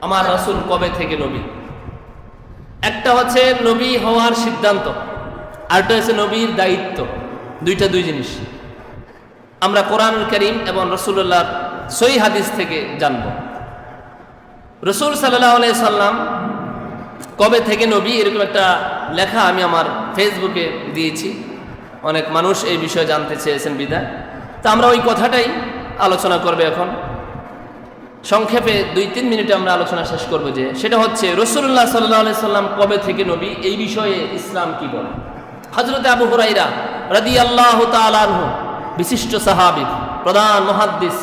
আমার রসুল কবে থেকে নবী? একটা হচ্ছে নবী হওয়ার সিদ্ধান্ত, আরেকটা হচ্ছে নবীর দায়িত্ব। দুইটা দুই জিনিস। আমরা কোরআন করিম এবং রসুল্লাহর সই হাদিস থেকে জানব। রসুল সাল্লাহ আলাই সাল্লাম কবে থেকে নবী? এরকম একটা লেখা আমি আমার ফেসবুকে দিয়েছি। অনেক মানুষ এই বিষয়ে জানতে চেয়েছেন বিদায়। তা আমরা ওই কথাটাই আলোচনা করবে এখন। সংক্ষেপে দুই তিন মিনিটে আমরা আলোচনা শেষ করব যে সেটা হচ্ছে রসুল্লাহ সাল্লাহ সাল্লাম কবে থেকে নবী এই বিষয়ে ইসলাম কি বলে হজরত আবু হুরাইরা রাদি আল্লাহ তালানহ বিশিষ্ট সাহাবি, প্রধান মহাদ্দিস,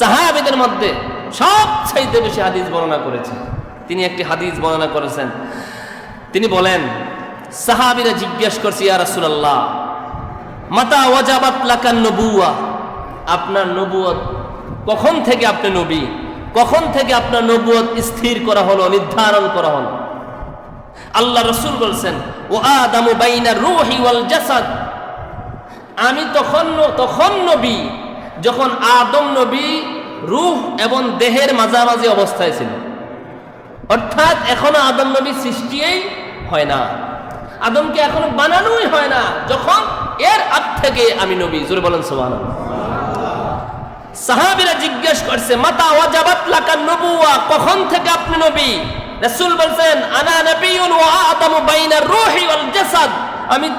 সাহাবিদের মধ্যে সব চাইতে বেশি হাদিস বর্ণনা করেছে। তিনি একটি হাদিস বর্ণনা করেছেন। তিনি বলেন, সাহাবিরা জিজ্ঞেস করছি, ইয়া রাসূলুল্লাহ, মাতা ওয়াজাবাত লাকান নবুয়া আপনার নবুয়ত কখন থেকে আপনি নবী? কখন থেকে আপনার নবুয়ত স্থির করা হলো, নির্ধারণ করা হলো? আল্লাহ রসুল বলছেন, ও আদামু বাইনা রুহি ওয়াল জাসাদ। আমি তখন তখন নবী, যখন আদম নবী রুহ এবং দেহের মাঝামাঝি অবস্থায় ছিল। অর্থাৎ এখনও আদম নবী সৃষ্টিই হয় না। আদমকে এখনও বানানোই হয় না। যখন এর আগ থেকে আমি নবী, জোরে বলেন সুবহানাল্লাহ। সাহাবীরা জিজ্ঞেস করছে, মাতা ওয়াজাবাত লাকান নবুয়া কখন থেকে আপনি নবী? রাসূল বলছেন, আনা নবিয়ুন ওয়া আদামু বাইনার রূহি ওয়াল জাসাদ। আমি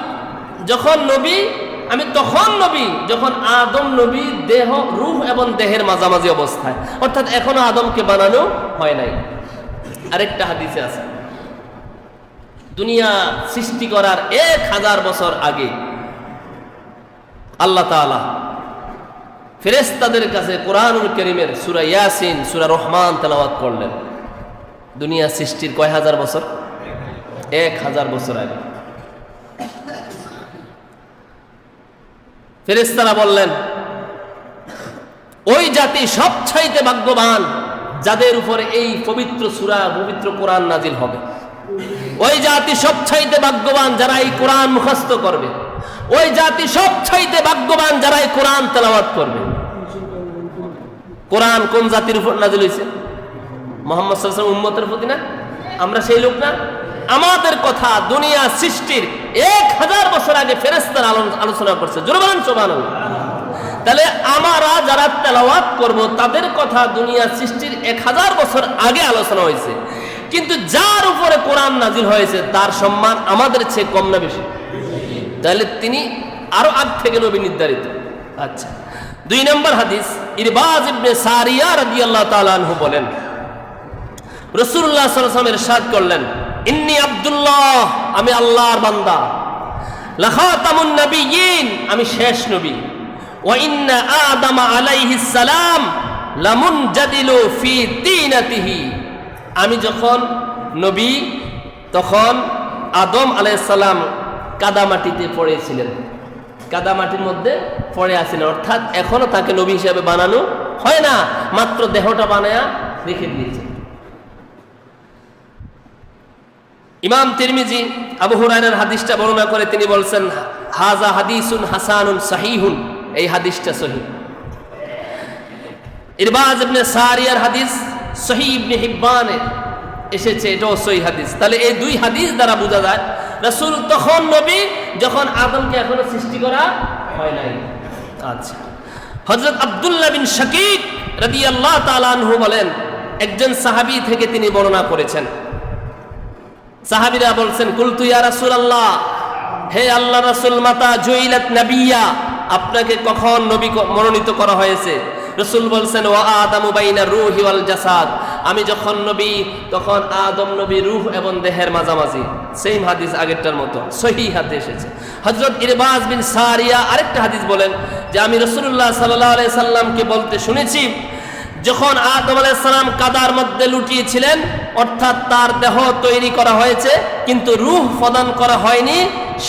যখন নবী, আমি তখন নবী, যখন আদম নবী, দেহ, রূহ এবং দেহের মাঝামাঝি অবস্থায়। অর্থাৎ এখনও আদমকে বানানো হয় নাই। আরেকটা হাদিসে আছে। দুনিয়া সৃষ্টি করার এক হাজার বছর আগে আল্লাহ তাআলা ফেরেস্তাদের কাছে কোরআনুল করিমের সুরা ইয়াসিন, সুরা রহমান তেলাওয়াত করলেন। দুনিয়া সৃষ্টির কয় হাজার বছর? এক হাজার বছর আগে। ফেরেস্তারা বললেন, ওই জাতি সবচাইতে ভাগ্যবান যাদের উপরে এই পবিত্র সুরা, পবিত্র কোরআন নাজিল হবে। ওই জাতি সব সবচাইতে ভাগ্যবান যারা এই কোরআন মুখস্থ করবে। ওই জাতি সব সবচাইতে ভাগ্যবান যারা এই কোরআন তেলাওয়াত করবে। কোরআন কোন জাতির উপর নাজিল হয়েছে মোহাম্মদ উম্মতের প্রতি না? আমরা সেই লোক না? আমাদের কথা দুনিয়া সৃষ্টির এক হাজার বছর আগে ফেরেস্তার আলোচনা করছে। জোরে বলেন সোমান তাহলে আমরা যারা তেলাওয়াত করব, তাদের কথা দুনিয়া সৃষ্টির এক হাজার বছর আগে আলোচনা হয়েছে কিন্তু যার উপরে কোরআন নাজিল হয়েছে, তার সম্মান আমাদের চেয়ে কম না বেশি। তাহলে তিনি আরও আগ থেকে নবী নির্ধারিত। আচ্ছা। দুই নম্বর হাদিস, ইরবাজ ইবনে সারিয়া রাদিয়াল্লাহু তাআলা আনহু বলেন, রাসূলুল্লাহ সাল্লাল্লাহু আলাইহি ওয়াসাল্লাম করলেন, ইন্নি আব্দুল্লাহ, আমি আল্লাহর বান্দা। লাখাতামুন নবিয়্যিন, আমি শেষ নবী। ওয়া ইন্না আদম আলাইহিস সালাম লামুনজাদিলু ফি তিনাতিহি। আমি যখন নবী, তখন আদম আলাইহিস সালাম কাদামাটিতে পড়েছিলেন। কাদামাটির মধ্যে পড়ে আছেন। অর্থাৎ এখনও তাকে নবী হিসাবে বানানো হয় না, মাত্র দেহটা বানায়া রেখে দিয়েছে ইমাম তিরমিজি আবু হুরায়রার হাদিসটা বর্ণনা করে, তিনি বলছেন হাজা হাদিসুন হাসানুন সাহিহুন। এই হাদিসটা সহি। ইরবাজ ইবনে সারিয়ার হাদিস সহি ইবনে হিব্বানে এসেছে, এটাও সহি হাদিস। তাহলে এই দুই হাদিস দ্বারা বোঝা যায় রাসূল তখন নবী, যখন আদমকে এখনও সৃষ্টি করা হয় নাই। আচ্ছা। হযরত আব্দুল্লাহ বিন শাকিক রাদিয়াল্লাহু তাআলা আনহু বলেন, একজন সাহাবী থেকে তিনি বর্ণনা করেছেন। সাহাবিরা বলছেন, কুলতু ইয়া রাসূলুল্লাহ, হে আল্লাহ রাসূল, মাতা জুইলাত নাবিয়া, আপনাকে কখন নবী মনোনীত করা হয়েছে? রসুল বলছেন ও আদামু বাইনা রুহি ওয়াল জাসাদ, আমি যখন নবী, তখন আদম নবী রূহ এবং দেহের মাঝামাঝি। সেম হাদিস আগেরটার মতো সহি হাতে এসেছে। হজরত ইরবাজ বিন সারিয়া আরেকটা হাদিস বলেন, যে আমি রসুল্লাহ সাল্লাহ সাল্লামকে বলতে শুনেছি, যখন আদম আলাইসালাম কাদার মধ্যে লুটিয়েছিলেন, অর্থাৎ তার দেহ তৈরি করা হয়েছে, কিন্তু রুহ প্রদান করা হয়নি,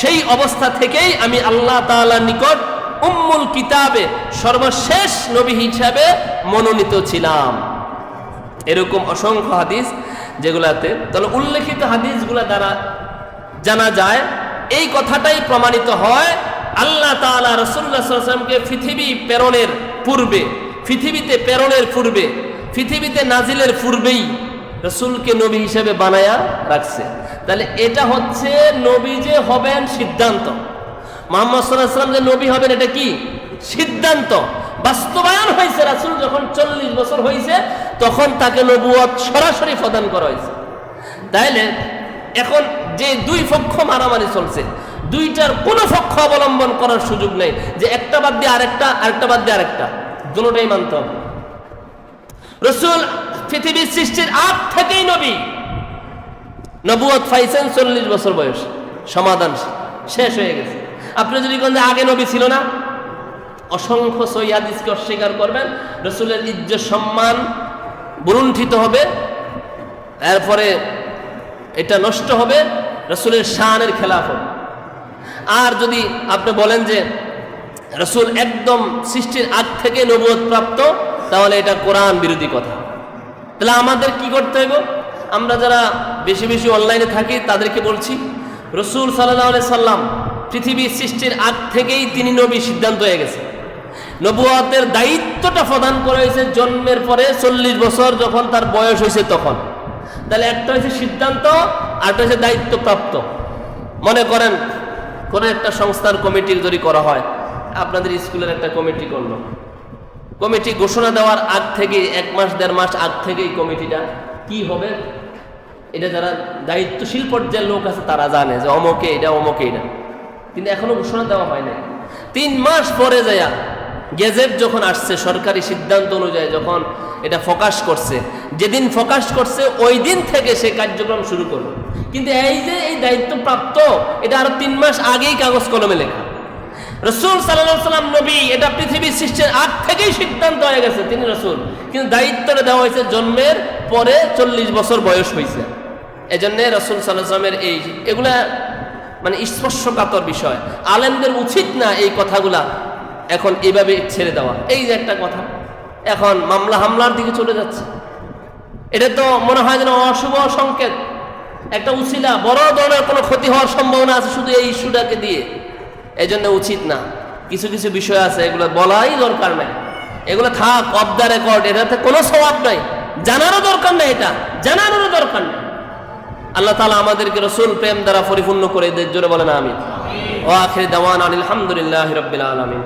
সেই অবস্থা থেকেই আমি আল্লাহ তাআলার নিকট উম্মুল কিতাবে সর্বশেষ নবী হিসাবে মনোনীত ছিলাম। এরকম অসংখ্য হাদিস যেগুলাতে, তাহলে উল্লেখিত হাদিসগুলা দ্বারা জানা যায়, এই কথাটাই প্রমাণিত হয় আল্লাহ তাআলা রসুল্লাহ সাল্লামকে পৃথিবী প্রেরণের পূর্বে, পৃথিবীতে প্রেরণের পূর্বে, পৃথিবীতে নাজিলের পূর্বেই রসুলকে নবী হিসেবে বানায়া রাখছে। তাহলে এটা হচ্ছে নবী যে হবেন সিদ্ধান্ত। মোহাম্মদ সাল্লাহ সাল্লাম যে নবী হবেন এটা কি? সিদ্ধান্ত। বাস্তবায়ন হয়েছে, রাসুল যখন চল্লিশ বছর হয়েছে, তখন তাকে নবুয়ত সরাসরি প্রদান করা হয়েছে। তাইলে এখন যে দুই পক্ষ মারামারি চলছে, দুইটার কোনো পক্ষ অবলম্বন করার সুযোগ নেই যে একটা বাদ দিয়ে আরেকটা আরেকটা বাদ দিয়ে আরেকটা। দুটোটাই মানতে হবে। রসুল পৃথিবীর সৃষ্টির আগ থেকেই নবী। নবুয়ত পাইছেন চল্লিশ বছর বয়স। সমাধান শেষ হয়ে গেছে। আপনি যদি কোন আগে নবী ছিল না অসংখ্য সৈয়াদিসকে অস্বীকার করবেন। রসুলের ইজ্জত, সম্মান বুলুণ্ঠিত হবে। এরপরে এটা নষ্ট হবে। রসুলের শানের খেলাফ হবে আর যদি আপনি বলেন যে রসুল একদম সৃষ্টির আগ থেকে নবুয়ত প্রাপ্ত, তাহলে এটা কোরআন বিরোধী কথা। তাহলে আমাদের কি করতে হইব? আমরা যারা বেশি বেশি অনলাইনে থাকি, তাদেরকে বলছি, রসুল সাল্লাহ সাল্লাম পৃথিবীর সৃষ্টির আগ থেকেই তিনি নবী সিদ্ধান্ত হয়ে গেছে। নবুয়াতের দায়িত্বটা প্রদান করা হয়েছে জন্মের পরে চল্লিশ বছর যখন তার বয়স হয়েছে তখন। তাহলে একটা হয়েছে সিদ্ধান্ত আরটা হচ্ছে দায়িত্বপ্রাপ্ত। মনে করেন, কোনো একটা সংস্থার কমিটির যদি করা হয়, আপনাদের স্কুলের একটা কমিটি করল। কমিটি ঘোষণা দেওয়ার আগ থেকে, এক মাস, দেড় মাস আগ থেকেই কমিটিটা কি হবে? এটা যারা দায়িত্বশীল পর্যায়ের লোক আছে, তারা জানে যে অমকে এটা অমকে এটা। কিন্তু এখনও ঘোষণা দেওয়া হয় নাই। তিন মাস পরে যায়া গেজেট যখন আসছে, সরকারি সিদ্ধান্ত অনুযায়ী যখন এটা ফোকাস করছে, যেদিন ফোকাস করছে, ওই দিন থেকে সে কার্যক্রম শুরু করবে কিন্তু এই যে এই দায়িত্ব প্রাপ্ত এটা আরও তিন মাস আগেই কাগজ কলমে লেখা। রসুল সাল্লাহ সাল্লাম নবী, এটা পৃথিবীর সৃষ্টির আগ থেকেই সিদ্ধান্ত হয়ে গেছে, তিনি রসুল। কিন্তু দায়িত্বটা দেওয়া হয়েছে জন্মের পরে চল্লিশ বছর বয়স হয়েছে। এজন্য রসুল সাল্লাহ সাল্লামের এই, এগুলা মানে স্পর্শকাতর বিষয়। আলেমদের উচিত না এই কথাগুলা এখন এইভাবে ছেড়ে দেওয়া। এই যে একটা কথা, এখন মামলা হামলার দিকে চলে যাচ্ছে। এটা তো মনে হয় যেন অশুভ সংকেত। একটা উচিলা, বড় ধরনের কোনো ক্ষতি হওয়ার সম্ভাবনা আছে শুধু এই ইস্যুটাকে দিয়ে। এই জন্য উচিত না। কিছু কিছু বিষয় আছে, এগুলো বলাই দরকার নাই। এগুলো থাক অফ দ্য রেকর্ড এটাতে কোনো স্বভাব নাই। জানারও দরকার নেই এটা, জানারও দরকার নেই। আল্লাহ তালা আমাদেরকে রসুল প্রেম দ্বারা পরিপূর্ণ করে জোরে বলেন আমি ও আখির দাওয়ান আলহামদুলিল্লাহ রবিল আলমিন।